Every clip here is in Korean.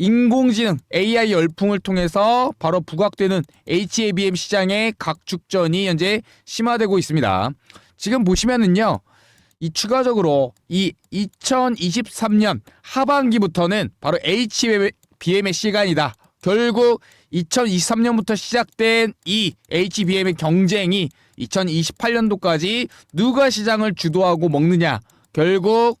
인공지능 AI 열풍을 통해서 바로 부각되는 HBM 시장의 각축전이 현재 심화되고 있습니다. 지금 보시면은요. 이 추가적으로 이 2023년 하반기부터는 바로 HBM의 시간이다. 결국 2023년부터 시작된 이 HBM의 경쟁이 2028년도까지 누가 시장을 주도하고 먹느냐 결국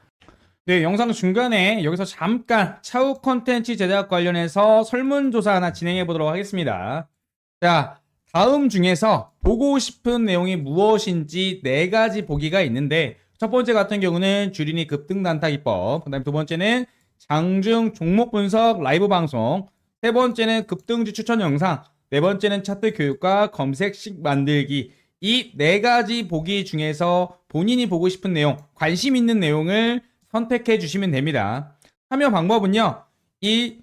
네, 영상 중간에 여기서 잠깐 차후 콘텐츠 제작 관련해서 설문조사 하나 진행해 보도록 하겠습니다. 자, 다음 중에서 보고 싶은 내용이 무엇인지 네 가지 보기가 있는데 첫 번째 같은 경우는 주린이 급등 단타 기법, 그다음에 두 번째는 장중 종목 분석 라이브 방송, 세 번째는 급등주 추천 영상, 네 번째는 차트 교육과 검색식 만들기. 이 네 가지 보기 중에서 본인이 보고 싶은 내용, 관심 있는 내용을 선택해 주시면 됩니다. 참여 방법은요. 이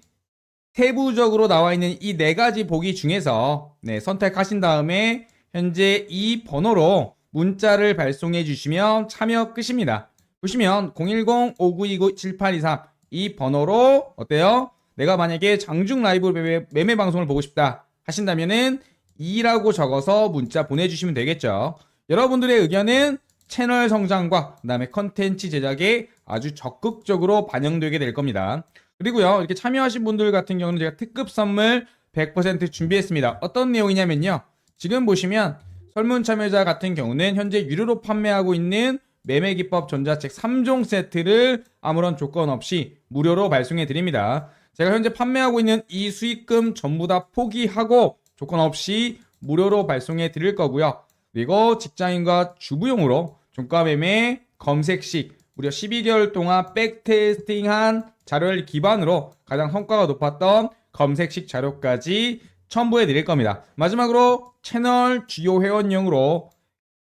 세부적으로 나와 있는 이 네 가지 보기 중에서 네, 선택하신 다음에 현재 이 번호로 문자를 발송해 주시면 참여 끝입니다. 보시면 010-5929-7823 이 번호로 어때요? 내가 만약에 장중 라이브 매매, 매매 방송을 보고 싶다 하신다면은 2라고 적어서 문자 보내주시면 되겠죠. 여러분들의 의견은 채널 성장과 그다음에 컨텐츠 제작에 아주 적극적으로 반영되게 될 겁니다. 그리고요 이렇게 참여하신 분들 같은 경우는 제가 특급 선물 100% 준비했습니다. 어떤 내용이냐면요. 지금 보시면 설문 참여자 같은 경우는 현재 유료로 판매하고 있는 매매 기법 전자책 3종 세트를 아무런 조건 없이 무료로 발송해 드립니다. 제가 현재 판매하고 있는 이 수익금 전부 다 포기하고 조건 없이 무료로 발송해 드릴 거고요. 그리고 직장인과 주부용으로 종가 매매 검색식 무려 12개월 동안 백테스팅한 자료를 기반으로 가장 성과가 높았던 검색식 자료까지 첨부해 드릴 겁니다. 마지막으로 채널 주요 회원용으로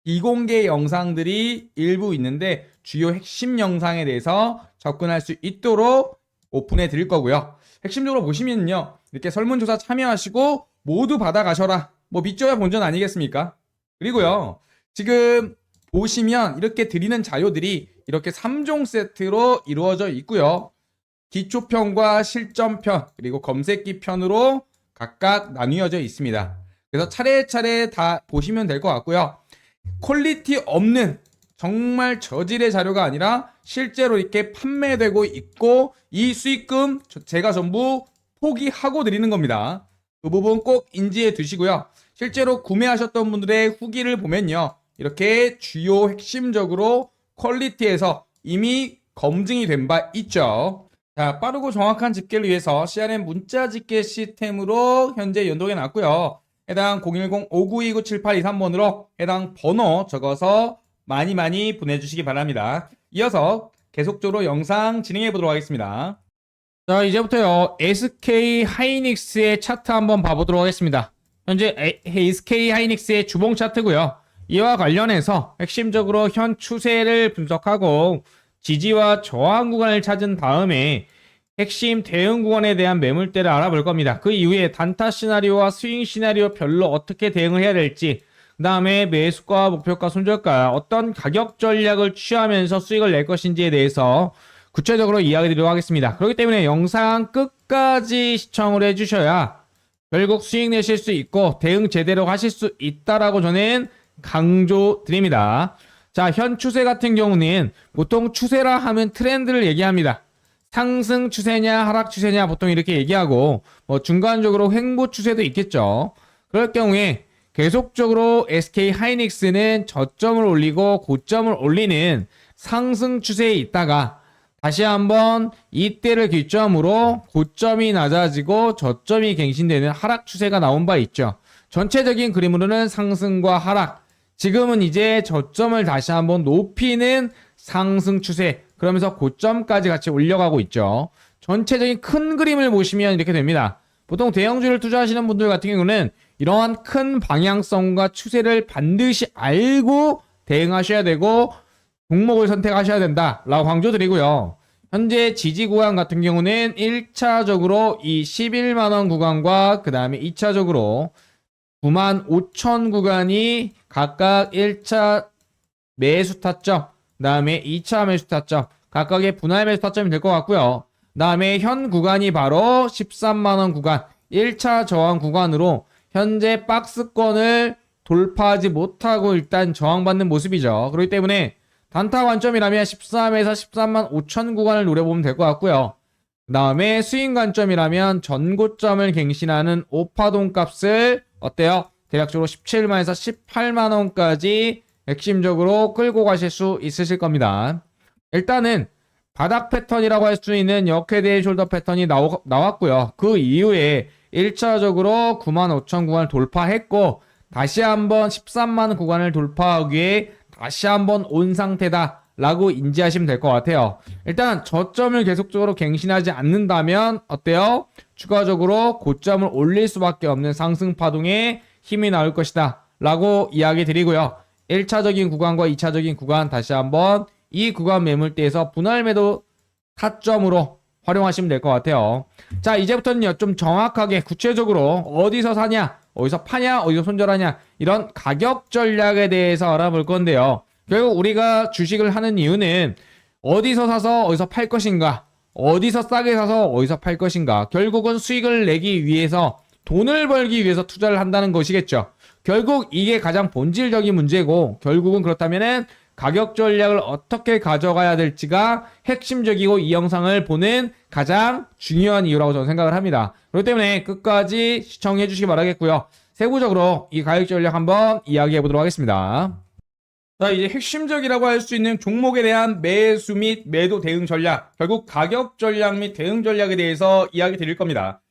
비공개 영상들이 일부 있는데 주요 핵심 영상에 대해서 접근할 수 있도록 오픈해 드릴 거고요. 핵심적으로 보시면요. 이렇게 설문조사 참여하시고 모두 받아가셔라. 뭐 밑줘야 본전 아니겠습니까? 그리고요. 지금 보시면 이렇게 드리는 자료들이 이렇게 3종 세트로 이루어져 있고요. 기초편과 실전편 그리고 검색기 편으로 각각 나뉘어져 있습니다. 그래서 차례차례 다 보시면 될 것 같고요. 퀄리티 없는 정말 저질의 자료가 아니라 실제로 이렇게 판매되고 있고 이 수익금 저- 제가 전부 포기하고 드리는 겁니다. 그 부분 꼭 인지해 두시고요. 실제로 구매하셨던 분들의 후기를 보면요. 이렇게 주요 핵심적으로 퀄리티에서 이미 검증이 된 바 있죠. 자, 빠르고 정확한 집계를 위해서 CRM 문자 집계 시스템으로 현재 연동해 놨고요. 해당 010-5929-7823번으로 해당 번호 적어서 많이 많이 보내주시기 바랍니다. 이어서 계속적으로 영상 진행해 보도록 하겠습니다. 자, 이제부터요. SK 하이닉스의 차트 한번 봐보도록 하겠습니다. 현재 에- SK 하이닉스의 주봉 차트고요. 이와 관련해서 핵심적으로 현 추세를 분석하고 지지와 저항 구간을 찾은 다음에 핵심 대응 구간에 대한 매물대를 알아볼 겁니다. 그 이후에 단타 시나리오와 스윙 시나리오 별로 어떻게 대응을 해야 될지, 그 다음에 매수가, 목표가, 손절가, 어떤 가격 전략을 취하면서 수익을 낼 것인지에 대해서 구체적으로 이야기 드리도록 하겠습니다. 그렇기 때문에 영상 끝까지 시청을 해주셔야 결국 수익 내실 수 있고 대응 제대로 하실 수 있다라고 저는 강조 드립니다. 자, 현 추세 같은 경우는 보통 추세라 하면 트렌드를 얘기합니다. 상승 추세냐, 하락 추세냐 보통 이렇게 얘기하고 뭐 중간적으로 횡보 추세도 있겠죠. 그럴 경우에 계속적으로 SK 하이닉스는 저점을 올리고 고점을 올리는 상승 추세에 있다가 다시 한번 이때를 기점으로 고점이 낮아지고 저점이 갱신되는 하락 추세가 나온 바 있죠. 전체적인 그림으로는 상승과 하락. 지금은 이제 저점을 다시 한번 높이는 상승 추세. 그러면서 고점까지 같이 올려가고 있죠. 전체적인 큰 그림을 보시면 이렇게 됩니다. 보통 대형주를 투자하시는 분들 같은 경우는 이러한 큰 방향성과 추세를 반드시 알고 대응하셔야 되고 종목을 선택하셔야 된다라고 강조드리고요. 현재 지지 구간 같은 경우는 1차적으로 이 11만 원 구간과 그 다음에 2차적으로 9만 5천 구간이 각각 1차 매수 타점, 그 다음에 2차 매수 타점, 각각의 분할 매수 타점이 될 것 같고요. 그 다음에 현 구간이 바로 13만 원 구간, 1차 저항 구간으로 현재 박스권을 돌파하지 못하고 일단 저항받는 모습이죠. 그렇기 때문에 단타 관점이라면 13에서 13만 5천 구간을 노려보면 될 것 같고요. 그 다음에 스윙 관점이라면 전고점을 갱신하는 오파동 값을 어때요? 대략적으로 17만에서 18만 원까지 핵심적으로 끌고 가실 수 있으실 겁니다. 일단은 바닥 패턴이라고 할 수 있는 역회대의 숄더 패턴이 나오, 나왔고요. 그 이후에 1차적으로 9만 5천 구간을 돌파했고 다시 한번 13만 구간을 돌파하기 위해 다시 한번 온 상태다 라고 인지하시면 될 것 같아요. 일단 저점을 계속적으로 갱신하지 않는다면 어때요? 추가적으로 고점을 올릴 수밖에 없는 상승 파동에 힘이 나올 것이다 라고 이야기 드리고요. 1차적인 구간과 2차적인 구간 다시 한번 이 구간 매물대에서 분할 매도 타점으로 활용하시면 될 것 같아요. 자, 이제부터는요, 좀 정확하게 구체적으로 어디서 사냐, 어디서 파냐, 어디서 손절하냐, 이런 가격 전략에 대해서 알아볼 건데요. 결국 우리가 주식을 하는 이유는 어디서 사서 어디서 팔 것인가, 어디서 싸게 사서 어디서 팔 것인가, 결국은 수익을 내기 위해서 돈을 벌기 위해서 투자를 한다는 것이겠죠. 결국 이게 가장 본질적인 문제고 결국은 그렇다면은 가격 전략을 어떻게 가져가야 될지가 핵심적이고 이 영상을 보는 가장 중요한 이유라고 저는 생각을 합니다. 그렇기 때문에 끝까지 시청해 주시기 바라겠고요. 세부적으로 이 가격 전략 한번 이야기해 보도록 하겠습니다. 자, 이제 핵심적이라고 할 수 있는 종목에 대한 매수 및 매도 대응 전략, 결국 가격 전략 및 대응 전략에 대해서 이야기 드릴 겁니다.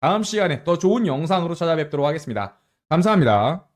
다음 시간에 더 좋은 영상으로 찾아뵙도록 하겠습니다. 감사합니다.